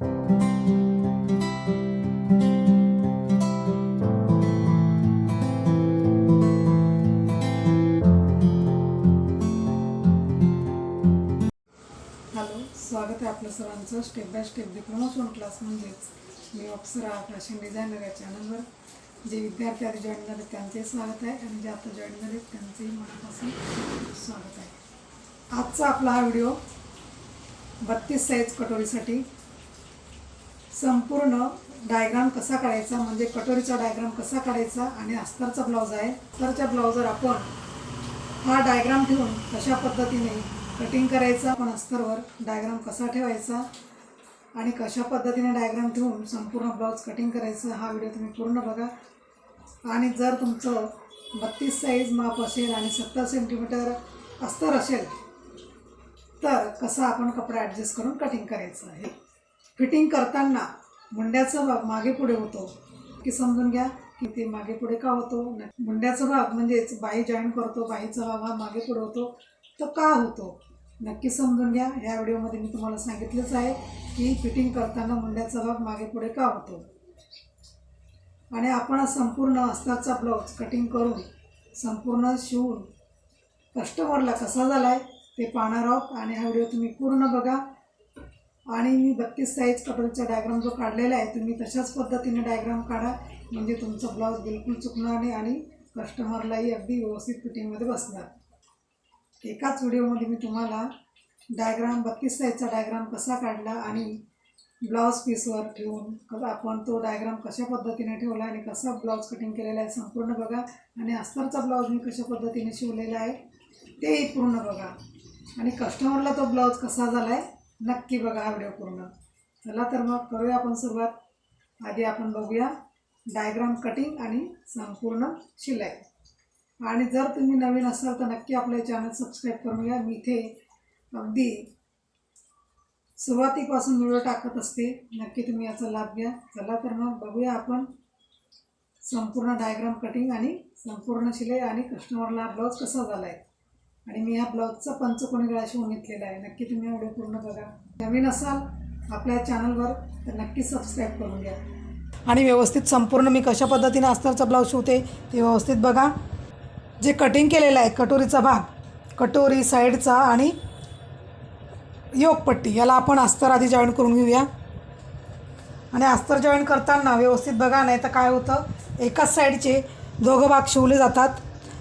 Hello. स्वागत आहे आपलं सर्वांचं स्टेप बाय स्टेप डिप्लोमा सोन क्लास म्हणजेच मी अप्सरा फॅशन डिझायनर या चॅनलवर जे विद्यार्थी आधी जॉईन झाले त्यांचेही स्वागत आहे आणि जे आता जॉईन झाले त्यांचेही मनापासून स्वागत आहे. आजचा आपला हा व्हिडिओ बत्तीस साईज कटोरीसाठी संपूर्ण डायग्राम कसा काढायचा म्हणजे कटोरीचा डायग्राम कसा काढायचा आणि अस्तरचा ब्लाऊज आहे अस्तरच्या ब्लाऊजवर आपण हा डायग्राम ठेवून कशा पद्धतीने कटिंग करायचा आपण अस्तरवर डायग्राम कसा ठेवायचा आणि कशा पद्धतीने डायग्राम ठेवून संपूर्ण ब्लाऊज कटिंग करायचं हा व्हिडिओ तुम्ही पूर्ण बघा. आणि जर तुमचं बत्तीस साईज माप असेल आणि सत्तर सेंटीमीटर अस्तर असेल तर कसं आपण कपडा ॲडजस्ट करून कटिंग करायचं आहे. फिटिंग करताना मुंड्याचा भाग मागे पुढे होतो. की समजून घ्या की ते मागे पुढे का होतो? मुंड्याचा भाग म्हणजेच बाही जॉईन करतो बाहीचा भाग हा मागे पुढे होतो तो का होतो? नक्की समजून घ्या. ह्या व्हिडिओमध्ये मी तुम्हाला सांगितलंच आहे की फिटिंग करताना मुंड्याचा भाग मागे पुढे का होतो? आणि आपण संपूर्ण अस्ताचा ब्लाऊज कटिंग करून संपूर्ण शिवून कस्टमरला कसा झाला आहे ते पाहणार आहोत. आणि हा व्हिडिओ तुम्ही पूर्ण बघा. आणि मी बत्तीस साईज कटोरीचा डायग्राम जो काढलेला आहे तुम्ही तशाच पद्धतीने डायग्राम काढा. म्हणजे तुमचा ब्लाऊज बिलकुल चुकणार नाही आणि कस्टमरलाही अगदी व्यवस्थित फिटिंगमध्ये बसणार. एकाच व्हिडिओमध्ये मी तुम्हाला डायग्राम बत्तीस साईजचा डायग्राम कसा काढला आणि ब्लाऊज पीसवर ठेवून क- आपण तो डायग्राम कशा पद्धतीने ठेवला आणि कसा ब्लाऊज कटिंग केलेला आहे संपूर्ण बघा. आणि अस्तरचा ब्लाऊज मी कशा पद्धतीने शिवलेला आहे तेही पूर्ण बघा. आणि कस्टमरला तो ब्लाऊज कसा झाला आहे नक्की बघा हा व्हिडिओ पूर्ण. चला तर मग करूया आपण सुरुवात. आधी आपण बघूया डायग्राम कटिंग आणि संपूर्ण शिलाई. आणि जर तुम्ही नवीन असाल तर नक्की आपले चॅनल सबस्क्राईब करून घ्या. मी इथे अगदी सुरुवातीपासून व्हिडिओ टाकत असते. नक्की तुम्ही याचा लाभ घ्या. चला तर मग बघूया आपण संपूर्ण डायग्राम कटिंग आणि संपूर्ण शिलाई आणि कस्टमरला ब्लाऊज कसा झाला आहे आणि मी ह्या ब्लाऊजचा पंचकोणी गळा शिवून घेतलेला आहे. नक्की तुम्ही हा व्हिडिओ पूर्ण बघा. नवीन असाल आपल्या चॅनलवर तर नक्की सबस्क्राईब करून घ्या. आणि व्यवस्थित संपूर्ण मी कशा पद्धतीने अस्तरचा ब्लाऊज शिवते ते व्यवस्थित बघा. जे कटिंग केलेलं आहे कटोरीचा भाग कटोरी साईडचा आणि योगपट्टी याला आपण अस्तर आधी जॉईन करून घेऊया. आणि अस्तर जॉईन करताना व्यवस्थित बघा नाही तर काय होतं एकाच साईडचे दोघं भाग शिवले जातात.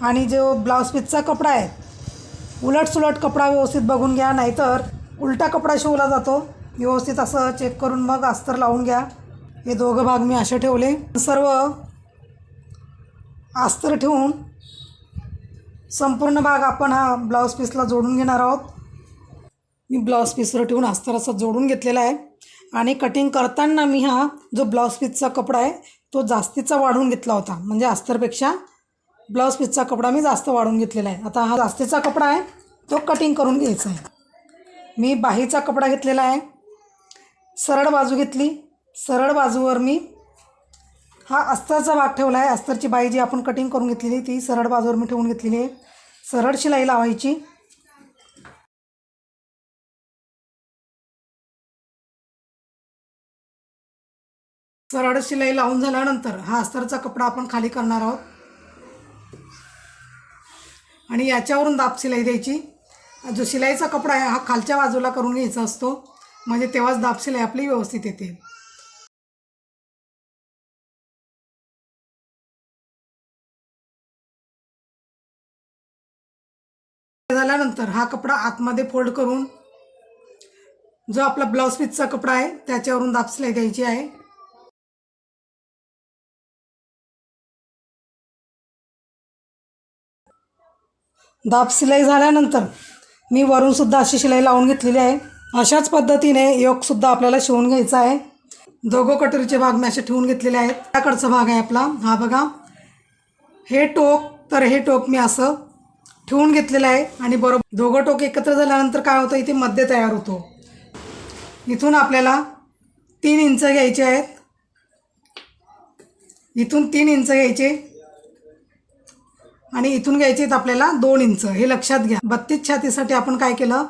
आणि जो ब्लाऊज पीसचा कपडा आहे उलट सुलट कपडा व्यवस्थित बघून घ्या नाहीतर उलटा कपडा शिवला जातो. व्यवस्थित असं चेक करून मग अस्तर लावून घ्या. हे दोघं भाग मी असे ठेवले. सर्व अस्तर ठेवून संपूर्ण भाग आपण हा ब्लाऊज पीसला जोडून घेणार आहोत. मी ब्लाऊज पीसवर ठेवून अस्तर असं जोडून घेतलेला आहे. आणि कटिंग करताना मी हा जो ब्लाऊज पीसचा कपडा आहे तो जास्तीचा वाढवून घेतला होता. म्हणजे अस्तरपेक्षा ब्लाऊज पीसचा कपडा मी जास्त वाढून घेतलेला आहे. आता हा जास्तीचा कपडा आहे तो कटिंग करून घ्यायचा आहे. मी बाहीचा कपडा घेतलेला आहे. सरळ बाजू घेतली. सरळ बाजूवर मी हा अस्तरचा भाग ठेवला आहे. अस्तरची बाई जी आपण कटिंग करून घेतलेली ती सरळ बाजूवर मी ठेवून घेतलेली आहे. सरळ शिलाई लावायची. सरळ शिलाई लावून झाल्यानंतर हा अस्तरचा कपडा आपण खाली करणार आहोत. आणि याच्यावरून दाब शिलाई द्यायची. जो शिलाईचा कपडा आहे हा खालच्या बाजूला करून घ्यायचा असतो. म्हणजे तेव्हाच दाब शिलाई आपली व्यवस्थित येते. झाल्यानंतर हा कपडा आतमध्ये फोल्ड करून जो आपला ब्लाऊज पीसचा कपडा आहे त्याच्यावरून दाब शिलाई द्यायची आहे. दाब शिलाई झाल्यानंतर मी वरूनसुद्धा अशी शिलाई लावून घेतलेली आहे. अशाच पद्धतीने योगसुद्धा आपल्याला शिवून घ्यायचा आहे. दोघं कटोरीचे भाग मी असे ठेवून घेतलेले आहेत. त्याकडचा भाग आहे आपला. हा बघा. हे टोक तर हे टोक मी असं ठेवून घेतलेलं आहे आणि बरोबर दोघं टोक एकत्र झाल्यानंतर काय होतं? इथे मध्य तयार होतो. इथून आपल्याला तीन इंच घ्यायचे आहेत. इथून तीन इंच घ्यायचे. आणि इथून घ्यायचे आहेत आपल्याला दोन इंच. हे लक्षात घ्या. बत्तीस छातीसाठी आपण काय केलं?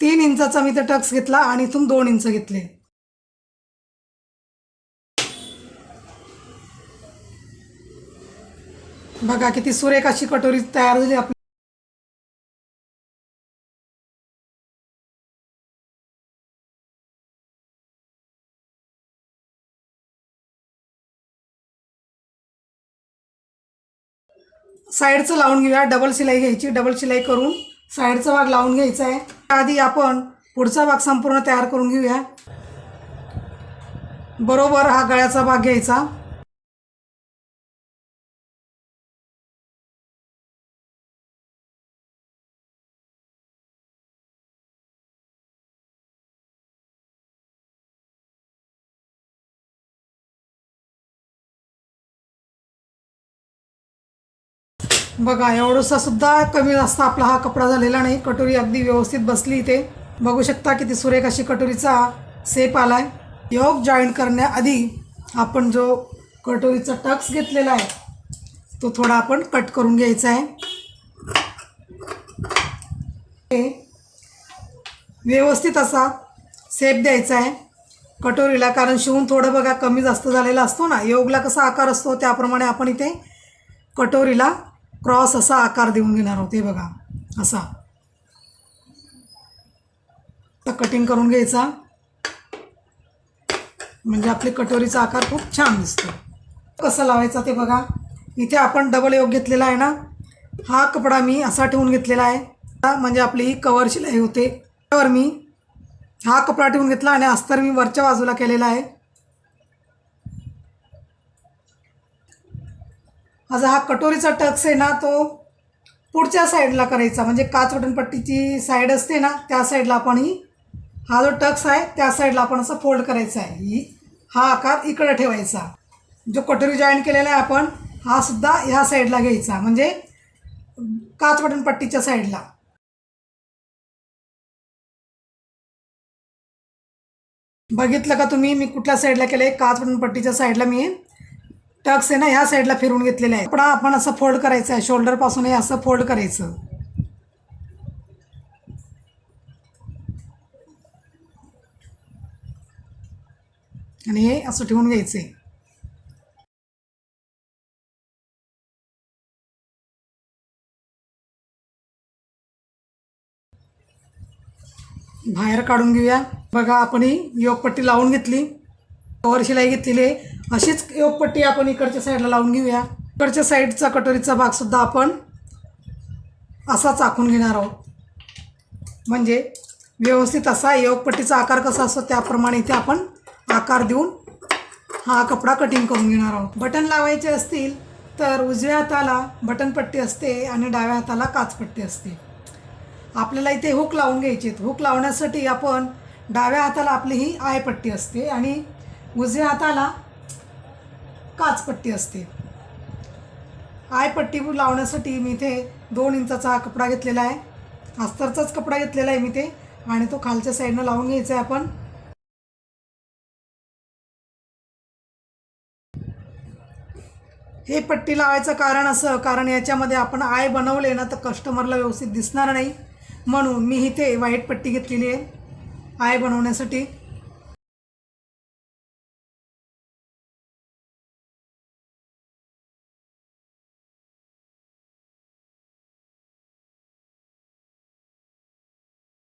तीन इंचाचा मी ते टक्स घेतला आणि इथून दोन इंच घेतले. बघा किती सुरेख अशी कटोरी तयार झाली आपली. साईडचं लावून घेऊया. डबल शिलाई घ्यायची. डबल शिलाई करून साईडचा भाग लावून घ्यायचा आहे. आधी आपण पुढचा भाग संपूर्ण तयार करून घेऊया. बरोबर हा गळ्याचा भाग घ्यायचा. बघा एवढंसा सुद्धा कमी जास्त आपला हा कपडा झालेला नाही. कटोरी अगदी व्यवस्थित बसली इथे. बघू शकता किती सुरेख अशी कटोरीचा सेप आलाय. योग जॉईन करण्याआधी आपण जो कटोरीचा टक्स घेतलेला आहे तो थोडा आपण कट करून घ्यायचा आहे. व्यवस्थित असा सेप द्यायचा आहे. कटोरीला कारण शिवून थोडं बघा कमी जास्त झालेला असतो ना. योगला कसा आकार असतो त्याप्रमाणे आपण इथे कटोरीला क्रॉस असा आकार देऊन घेणार होते बघा. असा. तर कटिंग करून घ्यायचा. म्हणजे आपली कटोरीचा आकार खूप छान दिसतो. कसं लावायचा ते बघा. इथे आपण डबल योग घेतलेला आहे ना. हा कपडा मी असा ठेवून घेतलेला आहे. म्हणजे आपली ही कवर शिलाई होते. त्यावर मी हा कपडा ठेवून घेतला आणि अस्तर मी वरच्या बाजूला केलेला आहे. माझा हा कटोरीचा टक्स आहे ना तो पुढच्या साईडला करायचा. म्हणजे काच साईड असते ना त्या साईडला आपण ही हा जो टक्स आहे त्या साईडला आपण असं फोल्ड करायचा आहे. ही हा आकार इकडं ठेवायचा. जो कटोरी जॉईन केलेला आहे आपण हा सुद्धा ह्या साईडला घ्यायचा. म्हणजे काच साईडला. बघितलं का तुम्ही? मी कुठल्या साईडला केलं आहे काच साईडला मी टक्स आहे ना ह्या साईडला फिरून घेतलेला आहे कपडा आपण असं फोल्ड करायचं आहे शोल्डरपासून हे असं फोल्ड करायचं. आणि हे असं ठेवून घ्यायचं आहे बाहेर काढून घेऊया. बघा आपण ही योगपट्टी लावून घेतली. कवर शिलाई घेतलेली आहे. अशीच योगपट्टी आपण इकडच्या साईडला लावून घेऊया. इकडच्या साईडचा कटोरीचा भागसुद्धा आपण असा चाकून घेणार आहोत. म्हणजे व्यवस्थित असा योगपट्टीचा आकार कसा असतो त्याप्रमाणे इथे आपण आकार देऊन हा कपडा कटिंग करून घेणार आहोत. बटन लावायचे असतील तर उजव्या हाताला बटनपट्टी असते आणि डाव्या हाताला काचपट्टी असते. आपल्याला इथे हुक लावून घ्यायची हुक लावण्यासाठी आपण डाव्या हाताला आपली ही आयपट्टी असते आणि उजव्या हाताला काचपट्टी असते. आयपट्टी लावण्यासाठी मी इथे दोन इंचाचा हा कपडा घेतलेला आहे. अस्तरचाच कपडा घेतलेला आहे मी ते आणि तो खालच्या साईडनं लावून घ्यायचा आहे आपण. हे पट्टी लावायचं कारण असं कारण याच्यामध्ये आपण आय बनवले ना तर कस्टमरला व्यवस्थित दिसणार नाही. म्हणून मी इथे व्हाईट पट्टी घेतलेली आहे. आय बनवण्यासाठी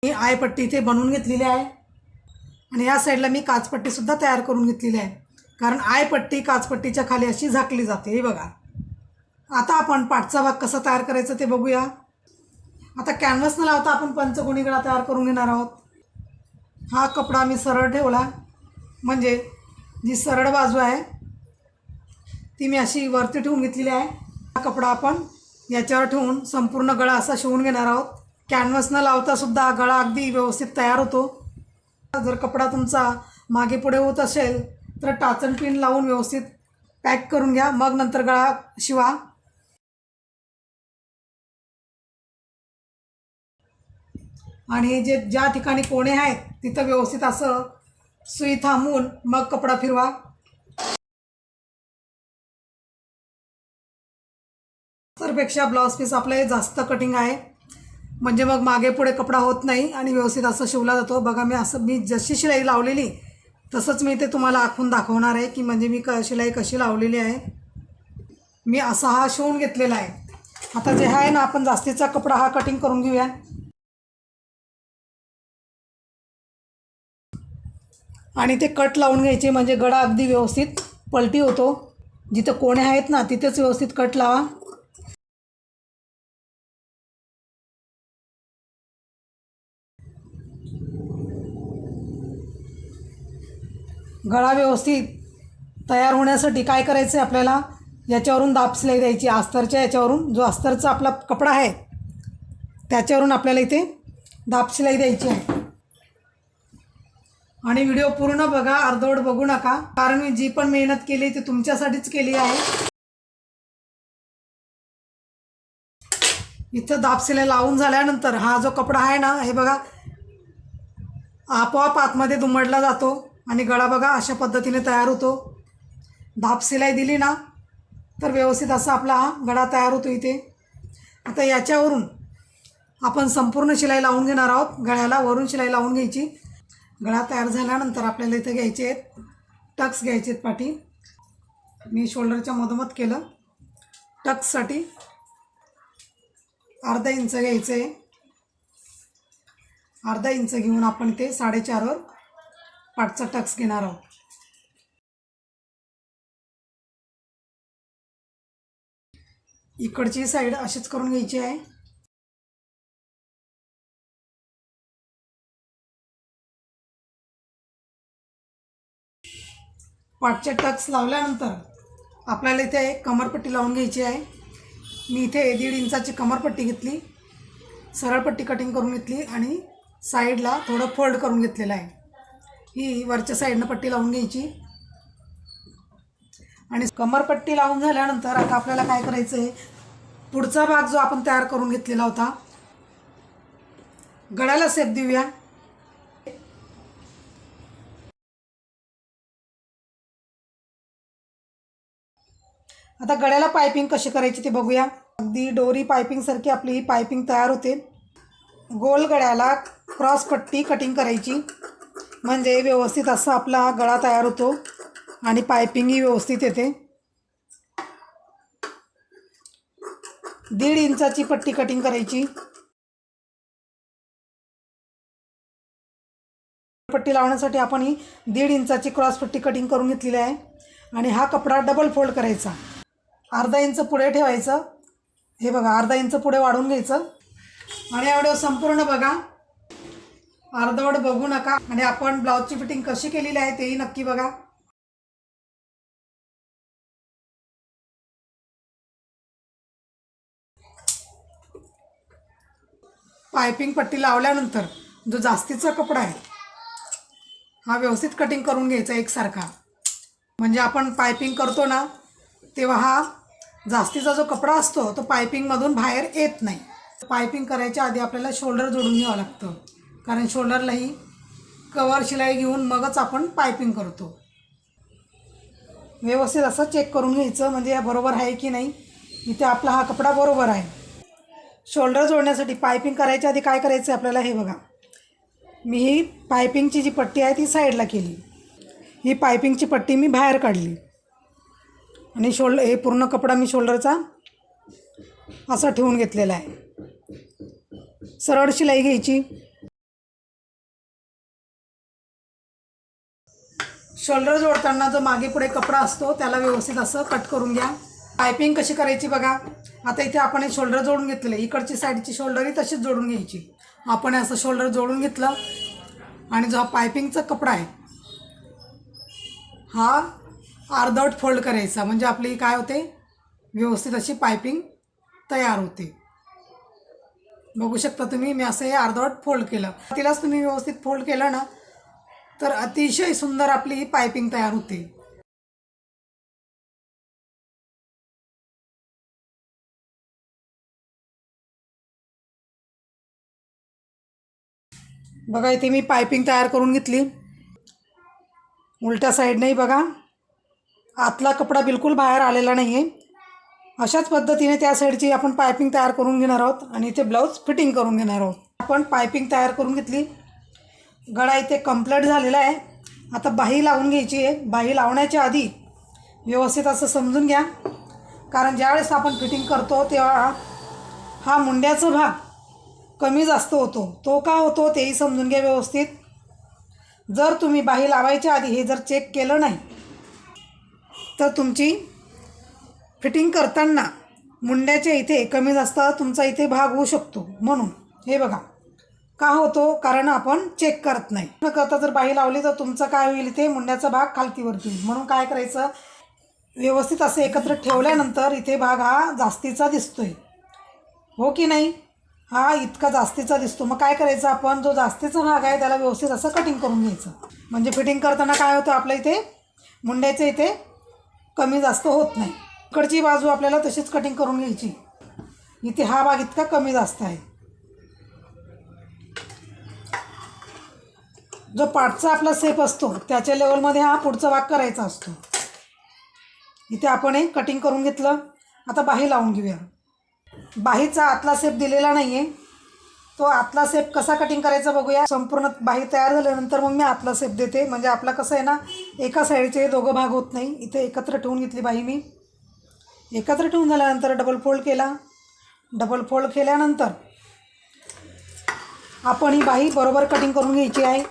मी आय पट्टी इथे बनवून घेतलेली आहे. आणि या साईडला मी काचपट्टीसुद्धा तयार करून घेतलेली आहे. कारण आय पट्टी काचपट्टीच्या खाली अशी झाकली जाते. हे बघा. आता आपण पाठचा भाग कसा तयार करायचा ते बघूया. आता कॅनव्हस न लावता आपण पंचगुणी गळा तयार करून घेणार आहोत. हा कपडा मी सरळ ठेवला. म्हणजे जी सरळ बाजू आहे ती मी अशी वरती ठेवून घेतलेली आहे. हा कपडा आपण याच्यावर ठेवून संपूर्ण गळा असा शिवून घेणार आहोत. कॅनव्हस न लावता सुद्धा गळा अगदी व्यवस्थित तयार होतो. जर कपडा तुमचा मागे पुढे होत असेल तर टाचण पिन लावून व्यवस्थित पॅक करून घ्या. मग नंतर गळा शिवा. आणि जे ज्या ठिकाणी कोणे आहेत तिथं व्यवस्थित असं सुई थांबवून मग कपडा फिरवा. पेक्षा ब्लाऊज पीस आपलं हे जास्त कटिंग आहे. म्हणजे मग मागे पुढे कपडा होत नाही आणि व्यवस्थित असं शिवला जातो. बघा मी असं मी जशी शिलाई लावलेली तसंच मी ते तुम्हाला आखून दाखवणार आहे की म्हणजे मी क शिलाई कशी लावलेली आहे. मी असा हा शिवून घेतलेला आहे. आता जे आहे ना आपण जास्तीचा कपडा हा कटिंग करून घेऊया. आणि ते कट लावून घ्यायचे म्हणजे गळा अगदी व्यवस्थित पलटी होतो. जिथं कोणे आहेत ना तिथेच व्यवस्थित कट लावा. गळा व्यवस्थित तयार होण्यासाठी काय करायचं आहे आपल्याला? याच्यावरून दाब सिलाई द्यायची. अस्तरच्या याच्यावरून जो अस्तरचा आपला कपडा आहे त्याच्यावरून आपल्याला इथे दाब सिलाई द्यायची आहे. आणि व्हिडिओ पूर्ण बघा अर्धवट बघू नका. कारण मी जी पण मेहनत केली ती तुमच्यासाठीच केली आहे. इथं दाब सिलाई लावून झाल्यानंतर हा जो कपडा आहे ना हे बघा आपोआप आतमध्ये दुमडला जातो. आणि गळा बघा अशा पद्धतीने तयार होतो. धाप सिलाई दिली ना तर व्यवस्थित असा आपला हा गळा तयार होतो इथे. आता याच्यावरून आपण संपूर्ण शिलाई लावून घेणार आहोत. गळ्याला वरून शिलाई लावून घ्यायची. गळा तयार झाल्यानंतर आपल्याला इथं घ्यायचे आहेत टक्स घ्यायचे आहेत पाठी. मी शोल्डरच्या मधोमध केलं. टक्ससाठी अर्धा इंच घ्यायचं आहे अर्धा इंच घेऊन आपण ते साडेचारवर पाठचा टक्स घेणार आहोत. इकडची साईड अशीच करून घ्यायची आहे. पाठचे टक्स लावल्यानंतर आपल्याला इथे कमरपट्टी लावून घ्यायची आहे. मी इथे दीड इंचाची कमरपट्टी घेतली सरळपट्टी कटिंग करून घेतली आणि साईडला थोडं फोल्ड करून घेतलेलं आहे. ही वरच्या साईडनं पट्टी लावून घ्यायची. आणि कमरपट्टी लावून झाल्यानंतर आता आपल्याला काय करायचं आहे पुढचा भाग जो आपण तयार करून घेतलेला होता गळ्याला सेप देऊया. आता गळ्याला पायपिंग कशी करायची ते बघूया. अगदी डोरी पायपिंगसारखी आपली ही पायपिंग तयार होते. गोल गळ्याला क्रॉस पट्टी कटिंग करायची. म्हणजे व्यवस्थित असा आपला गळा तयार होतो आणि पायपिंगही व्यवस्थित येते. दीड इंचाची पट्टी कटिंग करायची. पट्टी लावण्यासाठी आपण ही दीड इंचाची क्रॉस पट्टी कटिंग करून घेतलेली आहे. आणि हा कपडा डबल फोल्ड करायचा. अर्धा इंच पुढे ठेवायचं. हे बघा अर्धा इंच पुढे वाढवून घ्यायचं. आणि एवढं संपूर्ण बघा. अर्धवट बघू नका. आणि आपण ब्लाऊजची फिटिंग कशी केलेली आहे तेही नक्की बघा. पायपिंग पट्टी लावल्यानंतर जो जास्तीचा कपडा आहे हा व्यवस्थित कटिंग करून घ्यायचा एकसारखा. म्हणजे आपण पायपिंग करतो ना तेव्हा हा जास्तीचा जो कपडा असतो तो पायपिंगमधून बाहेर येत नाही. पायपिंग करायच्या आधी आपल्याला शोल्डर जोडून घ्यावं लागतं. कारण शोल्डरलाही कवर शिलाई घेऊन मगच आपण पायपिंग करतो. व्यवस्थित असं चेक करून घ्यायचं म्हणजे या बरोबर आहे की नाही. इथे आपला हा कपडा बरोबर आहे. शोल्डर जोडण्यासाठी पायपिंग करायच्या आधी काय करायचं आहे आपल्याला हे बघा. मी ही पायपिंगची जी पट्टी आहे ती साईडला केली. ही पायपिंगची पट्टी मी बाहेर काढली. आणि शोल्डर हे पूर्ण कपडा मी शोल्डरचा असा ठेवून घेतलेला आहे. सरळ शिलाई घ्यायची. शोल्डर जोडताना जो मागे पुढे कपडा असतो त्याला व्यवस्थित असं कट करून घ्या. पायपिंग कशी करायची बघा? आता इथे आपण हे शोल्डर जोडून घेतले इकडची साईडची शोल्डरही तशीच जोडून घ्यायची. आपण असं शोल्डर जोडून घेतलं आणि जो हा पायपिंगचा कपडा आहे हा अर्धवट फोल्ड करायचा. म्हणजे आपली काय होते? व्यवस्थित अशी पायपिंग तयार होते. बघू शकता तुम्ही मी असं हे अर्धवट फोल्ड केलं. तिलाच तुम्ही व्यवस्थित फोल्ड केलं ना तर अतिशय सुंदर आपली ही पायपिंग तयार होते. बघा इथे मी पायपिंग तयार करून घेतली. उलट्या साईडनेही बघा. आतला कपडा बिलकुल बाहेर आलेला नाही आहे अशाच पद्धतीने त्या साईडची आपण पायपिंग तयार करून घेणार आहोत आणि इथे ब्लाऊज फिटिंग करून घेणार आहोत. आपण पायपिंग तयार करून घेतली. गळा इथे कंप्लीट झालेला आहे. आता बाही लावून घ्यायची आहे. बाही लावण्याच्या आधी व्यवस्थित असं समजून घ्या. कारण ज्यावेळेस आपण फिटिंग करतो तेव्हा हा मुंड्याचा भाग कमी जास्त होतो. तो का होतो तेही समजून घ्या व्यवस्थित. जर तुम्ही बाही लावायच्या आधी हे जर चेक केलं नाही तर तुमची फिटिंग करताना मुंड्याच्या इथे कमी जास्त तुमचा इथे भाग होऊ शकतो. म्हणून हे बघा. का होतो? कारण आपण चेक करत नाही. न करता जर बाही लावली तर तुमचं काय होईल इथे? मुंड्याचा भाग खालतीवरती. म्हणून काय करायचं? व्यवस्थित असं एकत्र ठेवल्यानंतर इथे भाग हा जास्तीचा दिसतोय. हो की नाही? हा इतका जास्तीचा दिसतो. मग काय करायचं आपण? जो जास्तीचा भाग आहे त्याला व्यवस्थित असं कटिंग करून घ्यायचं. म्हणजे फिटिंग करताना काय होतं आपल्या इथे? मुंड्याचे इथे कमी जास्त होत नाही. इकडची बाजू आपल्याला तशीच कटिंग करून घ्यायची. इथे हा भाग इतका कमी जास्त आहे. जो पाठचा आपला सेप असतो त्याच्या लेवलमध्ये हा पुढचा भाग करायचा असतो. इथे आपण हे कटिंग करून घेतलं. आता बाही लावून घेऊया. बाहीचा आतला सेप दिलेला नाही आहे तो आतला सेप कसा कटिंग करायचा बघूया. संपूर्ण बाही तयार झाल्यानंतर मग मी आतला सेप देते. म्हणजे आपला कसं आहे ना एका साईडचे दोघं भाग होत नाही. इथे एकत्र ठेवून घेतली बाही मी. एकत्र ठेवून झाल्यानंतर डबल फोल्ड केला. डबल फोल्ड केल्यानंतर आपण ही बाही बरोबर कटिंग करून घ्यायची आहे.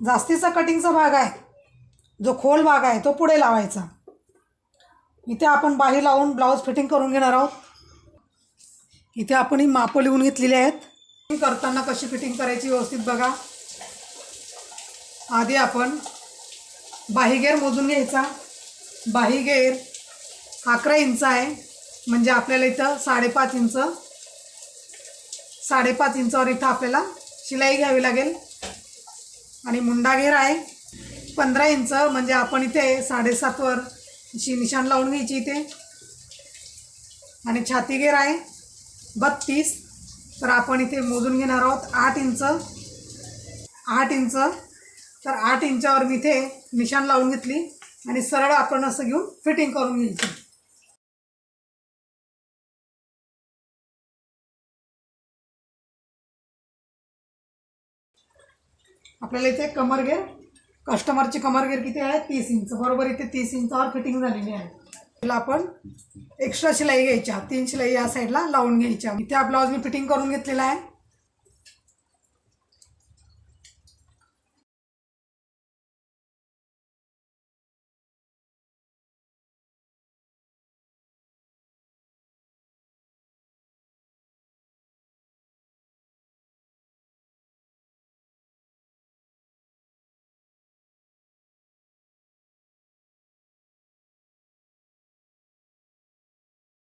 जास्तीचा कटिंगचा भाग आहे. जो खोल भाग आहे तो पुढे लावायचा. इथे आपण बाही लावून ब्लाऊज फिटिंग करून घेणार आहोत. इथे आपण ही मापं लिहून घेतलेली आहेत. करताना कशी फिटिंग करायची व्यवस्थित बघा. आधी आपण बाहीगेर मोजून घ्यायचा. बाहीगेर अकरा इंच आहे. म्हणजे आपल्याला इथं साडेपाच इंच साडेपाच इंचावर इथं आपल्याला शिलाई घ्यावी लागेल. आणि मुंडा घेर आहे. पंधरा इंच म्हणजे आपण इथे साडेसातवर अशी निशाण लावून घ्यायची इथे. आणि छाती घेर आहे. बत्तीस. तर आपण इथे मोजून घेणार आहोत आठ इंच. आठ इंच. तर आठ इंचावर मी इथे निशाण लावून घेतली. आणि सरळ आपण असं घेऊन फिटिंग करून घ्यायची. आपल्याला इथे कमरगेर कस्टमरची कमरगेर किती आहे? तीस इंच. बरोबर इथे तीस इंचावर फिटिंग झालेली आहे. त्याला आपण एक्स्ट्रा शिलाई घ्यायच्या तीन शिलाई या साईडला लावून घ्यायच्या इथे हा ब्लाऊज मी फिटिंग करून घेतलेला आहे.